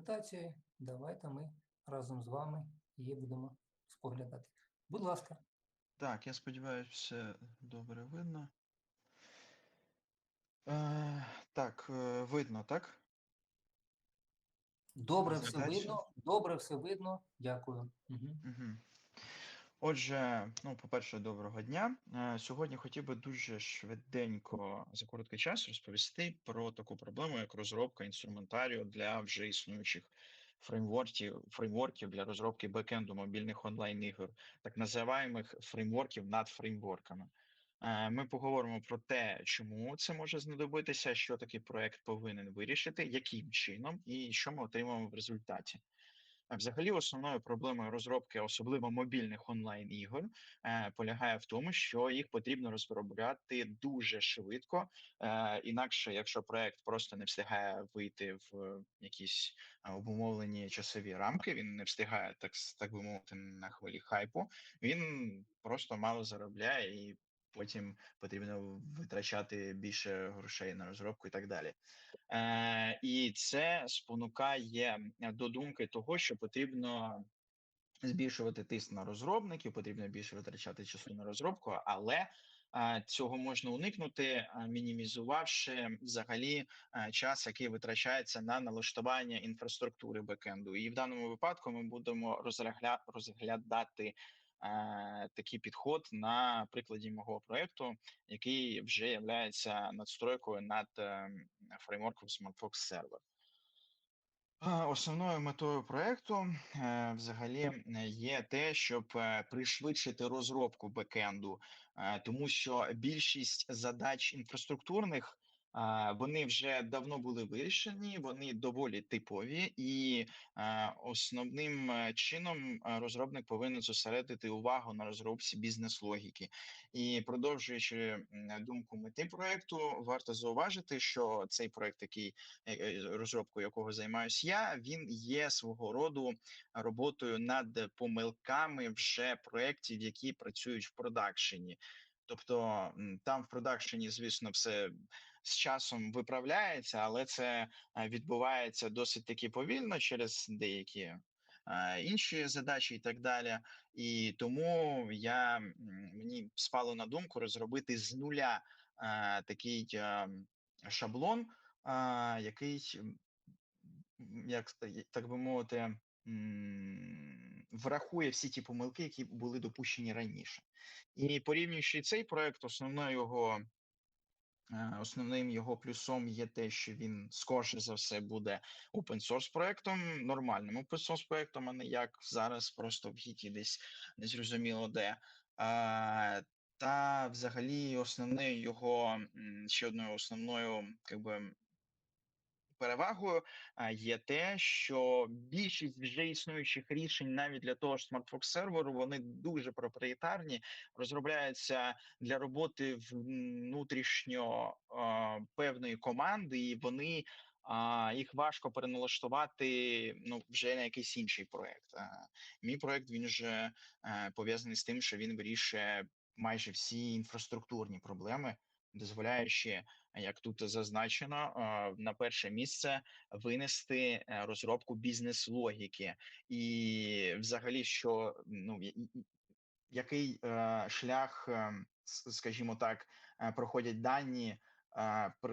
презентації. Давайте ми разом з вами її будемо споглядати. Будь ласка. Так, я сподіваюся, все добре видно. Е, так, е, видно, так? Добре все видно. Добре все видно. Дякую. Угу. Угу. Отже, ну, по-перше, доброго дня. Е, Сьогодні хотів би дуже швиденько за короткий час розповісти про таку проблему, як розробка інструментарію для вже існуючих фреймворків, фреймворків для розробки бекенду мобільних онлайн-ігор, так називаємих фреймворків над фреймворками. Е, Ми поговоримо про те, чому це може знадобитися, що такий проект повинен вирішити, яким чином і що ми отримаємо в результаті. Взагалі, основною проблемою розробки, особливо мобільних онлайн ігор, е, полягає в тому, що їх потрібно розробляти дуже швидко. Е, інакше, якщо проект просто не встигає вийти в якісь е, обумовлені часові рамки, він не встигає так так би мовити на хвилі хайпу. Він просто мало заробляє і потім потрібно витрачати більше грошей на розробку і так далі. Е, і це спонукає до думки того, що потрібно збільшувати тиск на розробників, потрібно більше витрачати часу на розробку, але е, цього можна уникнути, е, мінімізувавши взагалі е, час, який витрачається на налаштування інфраструктури бекенду. І в даному випадку ми будемо розглядати. Е, Такий підход на прикладі мого проекту, який вже є надстройкою над ем, фреймворком SmartFox Server. Основною метою проекту е, взагалі е, є те, щоб е, пришвидшити розробку бекенду, е, тому що більшість задач інфраструктурних вони вже давно були вирішені, вони доволі типові, і е, основним е, чином е, розробник повинен зосередити увагу на розробці бізнес-логіки. І продовжуючи думку мети проекту, варто зауважити, що цей проект, який розробкою якого займаюся я, він є свого роду роботою над помилками вже проєктів, які працюють в продакшені. Тобто там в продакшені, звісно, все з часом виправляється, але це е, відбувається досить таки повільно через деякі е, інші задачі і так далі. І тому я мені спало на думку розробити з нуля е, такий е, шаблон, а, який, як так би мовити, врахує всі ті помилки, які були допущені раніше. І порівнюючи цей проект, основною його Основним його плюсом є те, що він скорше за все буде open source проектом, нормальним open source проектом, а не як зараз просто в гіті десь незрозуміло де. Та взагалі основною його ще одною основною, якби перевагою є те, що більшість вже існуючих рішень, навіть для того ж SmartFox серверу, вони дуже проприєтарні, розробляються для роботи внутрішньо певної команди, і вони. А їх важко переналаштувати ну вже на якийсь інший проект. А, мій проект він же е, пов'язаний з тим, що він вирішує майже всі інфраструктурні проблеми, дозволяючи як тут зазначено, на перше місце винести е, розробку бізнес-логіки, і взагалі, що ну який е, шлях, е, скажімо так, проходять дані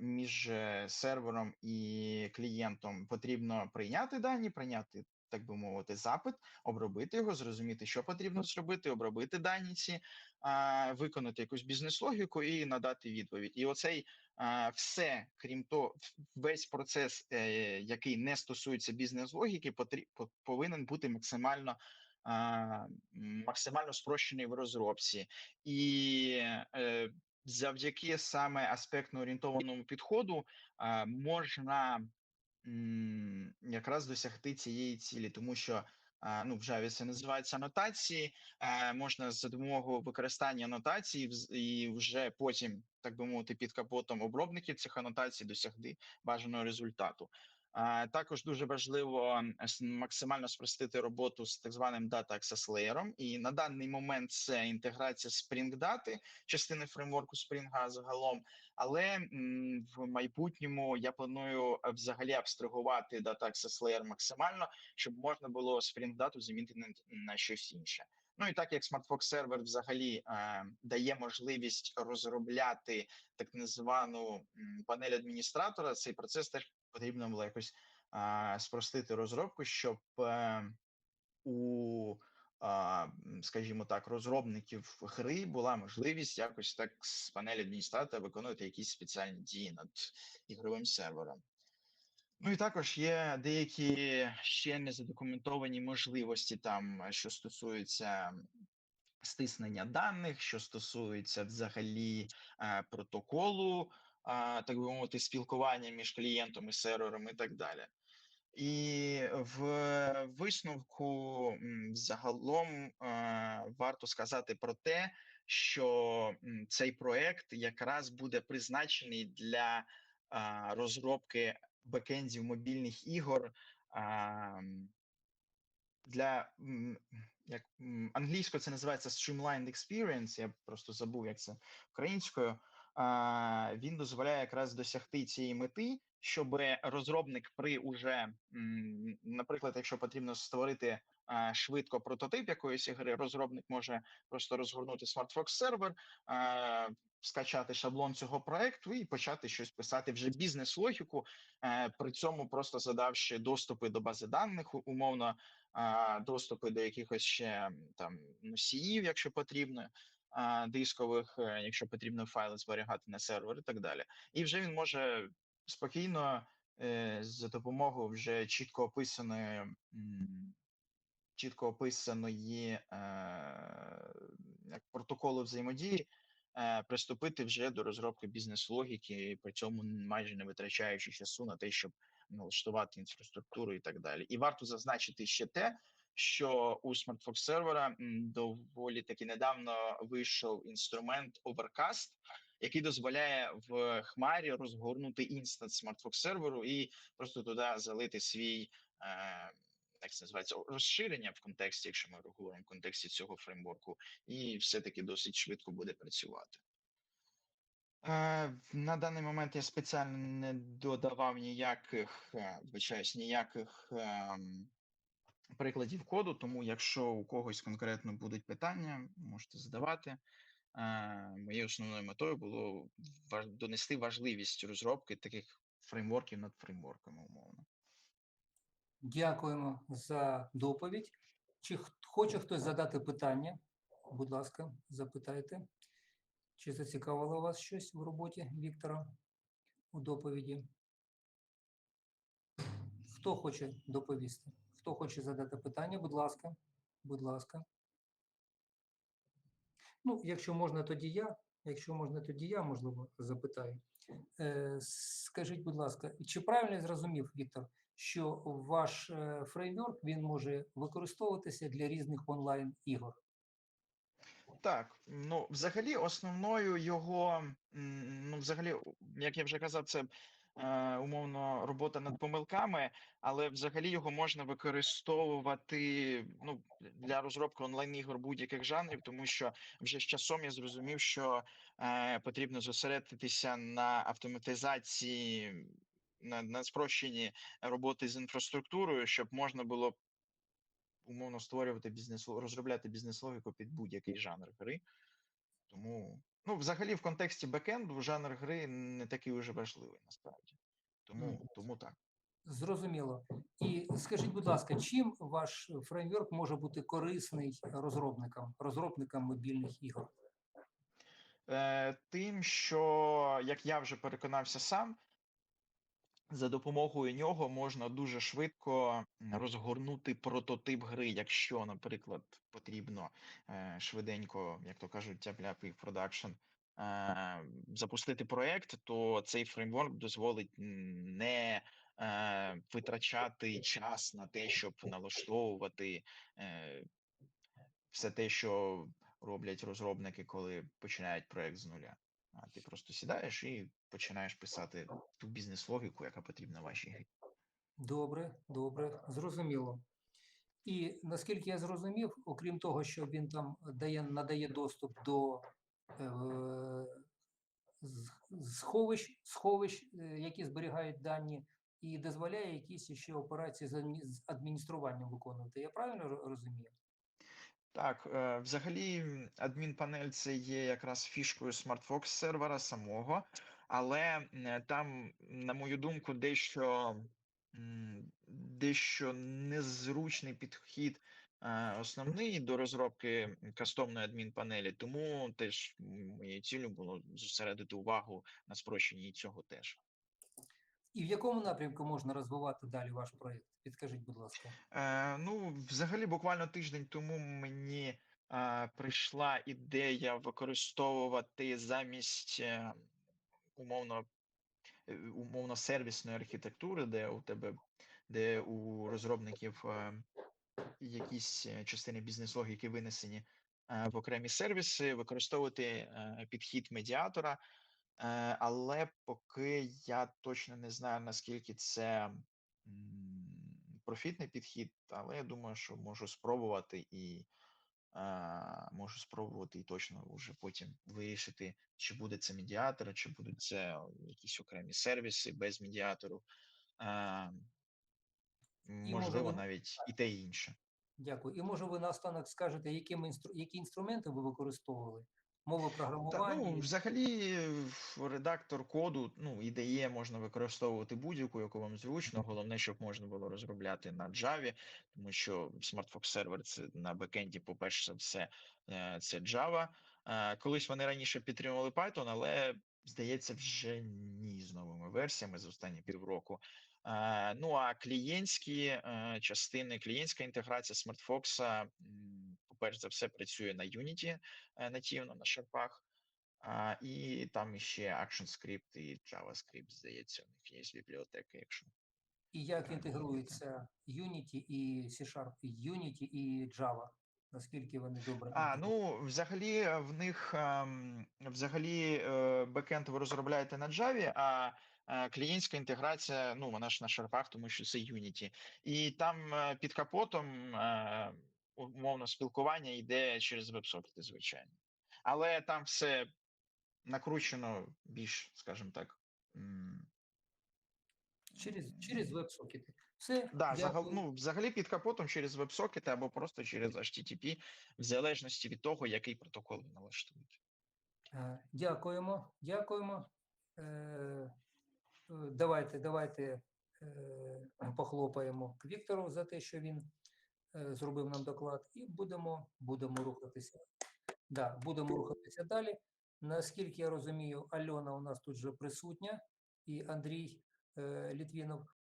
між сервером і клієнтом, потрібно прийняти дані, прийняти. Так би мовити, запит, обробити його, зрозуміти, що потрібно зробити, обробити дані ці, а, виконати якусь бізнес-логіку і надати відповідь. І оцей все, крім того, весь процес, е, який не стосується бізнес-логіки, повинен бути максимально. Максимально спрощений в розробці, і е, завдяки саме аспектно орієнтованому підходу можна якраз досягти цієї цілі, тому що ну, в Java це називається анотації. е, Можна за допомогою використання анотацій і вже потім, так би мовити, під капотом обробників цих анотацій досягти бажаного результату. Також дуже важливо максимально спростити роботу з так званим Data Access Layer. І на даний момент це інтеграція Spring Data, частини фреймворку Spring загалом. Але в майбутньому я планую е, взагалі абстрагувати Data Access Layer максимально, щоб можна було Spring Data замінити на щось інше. Ну і так як SmartFox сервер взагалі е, дає можливість розробляти так звану панель адміністратора, цей процес теж потрібно було якось е, спростити розробку, щоб е, у, а, скажімо так, розробників гри була можливість якось так з панелі адміністратора виконувати якісь спеціальні дії над ігровим сервером. Ну і також є деякі ще не задокументовані можливості, там е, що стосуються стиснення даних, що стосується взагалі е, протоколу, а, так би мовити, спілкування між клієнтом і сервером, і так далі. І в висновку загалом варто сказати про те, що цей проект якраз буде призначений для розробки бекендів мобільних ігор. Для як англійською це називається Streamlined Experience, Я просто забув, як це українською. Він дозволяє якраз досягти цієї мети, щоб розробник при уже, наприклад, якщо потрібно створити швидко прототип якоїсь ігри, розробник може просто розгорнути SmartFox сервер, скачати шаблон цього проекту і почати щось писати вже бізнес-логіку, е, при цьому просто задавши доступи до бази даних, умовно, доступи до якихось ще там носіїв, якщо потрібно, дискових, е, якщо потрібно файли зберігати на сервер і так далі. І вже він може спокійно е, за допомогою вже чітко описаної. Чітко описаної е, як протоколу взаємодії, приступити вже до розробки бізнес-логіки, при цьому майже не витрачаючи часу на те, щоб налаштувати інфраструктуру і так далі. І варто зазначити ще те, що у SmartFox сервера доволі таки недавно вийшов інструмент Overcast, який дозволяє в хмарі розгорнути інстанс SmartFox серверу і просто туди залити свій. Е, як це називається розширення в контексті, якщо ми говоримо в контексті цього фреймворку, і все-таки досить швидко буде працювати. Е, на даний момент я спеціально не додавав ніяких, е, вибачаюсь, ніяких ем, прикладів коду, тому якщо у когось конкретно будуть питання, можете задавати. Е, Моєю основною метою було донести важливість розробки таких фреймворків над фреймворками, умовно. Дякуємо за доповідь. Чи хоче хтось задати питання? Будь ласка, запитайте. Чи зацікавило вас щось в роботі Віктора у доповіді? Хто хоче доповісти? Хто хоче задати питання? Будь ласка, будь ласка. Ну, якщо можна, тоді я. Якщо можна, тоді я, можливо, запитаю. Е, Скажіть, будь ласка, чи правильно я зрозумів, Віктор, що ваш е, фреймворк він може використовуватися для різних онлайн ігор? Так, ну взагалі, основною його, ну, взагалі, як я вже казав, це умовно робота над помилками, але взагалі його можна використовувати ну, для розробки онлайн-ігор будь-яких жанрів, тому що вже з часом я зрозумів, що е, потрібно зосередитися на автоматизації, на, на спрощенні роботи з інфраструктурою, щоб можна було умовно створювати бізнес, розробляти бізнес-логіку під будь-який жанр гри. Тому, ну, взагалі, в контексті бекенду жанр гри не такий уже важливий насправді. Тому, Мгм. тому так. Зрозуміло. І скажіть, будь ласка, чим ваш фреймворк може бути корисний розробникам, розробникам мобільних ігор? Е, тим, що, як я вже переконався сам, за допомогою нього можна дуже швидко розгорнути прототип гри, якщо, наприклад, потрібно е, швиденько, як то кажуть, тяп-ляп продакшн, е, запустити проект, то цей фреймворк дозволить не е, витрачати час на те, щоб налаштовувати все те, що роблять розробники, коли починають проект з нуля. А ти просто сідаєш і починаєш писати ту бізнес-логіку, яка потрібна вашій грі. Добре, добре, зрозуміло. І наскільки я зрозумів, окрім того, що він там дає, надає доступ до е, сховищ, сховищ, е, які зберігають дані, і дозволяє якісь ще операції з адмініструванням виконувати. Я правильно розумію? Так, е, взагалі адмінпанель це є якраз фішкою SmartFox сервера самого, але е, там, на мою думку, дещо, дещо незручний підхід е, основний до розробки кастомної адмінпанелі, тому теж моєю ціллю було зосередити увагу на спрощенні цього теж. І в якому напрямку можна розвивати далі ваш проєкт? Підкажіть, будь ласка. Е, ну, взагалі, буквально тиждень тому мені е, прийшла ідея використовувати замість е, умовно, е, умовно сервісної архітектури, де у тебе, де у розробників е, якісь е, частини бізнес-логіки винесені е, в окремі сервіси, використовувати е, підхід медіатора. Е, але поки я точно не знаю, наскільки це профітний підхід, але я думаю, що можу спробувати і е, можу спробувати і точно вже потім вирішити, чи буде це медіатор, чи будуть це якісь окремі сервіси без медіатору. Е, можливо, ви- навіть і те, і інше. Дякую. І може ви наостанок скажете, якими інстру... які інструменти ви використовували? Мови програмування? Та, ну, взагалі, редактор коду, ну, IDE можна використовувати будь-яку, яку вам зручно. Головне, щоб можна було розробляти на Java, тому що SmartFox сервер це на бекенді, по-перше все, е, це Java. Е, Колись вони раніше підтримували Python, але здається, вже ні з новими версіями за останні півроку. Е, Ну а клієнтські частини, клієнтська інтеграція SmartFox, м, по-перше за все, працює на Unity е, нативно на шарпах. А, і там іще ActionScript і JavaScript, здається, у них є бібліотека, якщо. І як інтегрується Unity і C-Sharp, і Unity і Java? Наскільки вони добре А, ну взагалі е, в них ем, взагалі е, бекенд ви розробляєте на Java, а клієнтська інтеграція, ну вона ж на шарпах, тому що це Unity. І там під капотом е, умовно спілкування йде через веб-сокети, звичайно. Але там все накручено більш, скажімо так. Через, через веб-сокети. Все, Да, загал, ну, взагалі під капотом через веб-сокети або просто через HTTP, в залежності від того, який протокол ви налаштуєте. Е, Дякуємо, дякуємо. Е, е, Давайте, давайте похлопаємо Віктору за те, що він зробив нам доклад, і будемо, будемо рухатися. Да, будемо рухатися далі. Наскільки я розумію, Альона у нас тут вже присутня, і Андрій е, Літвінов.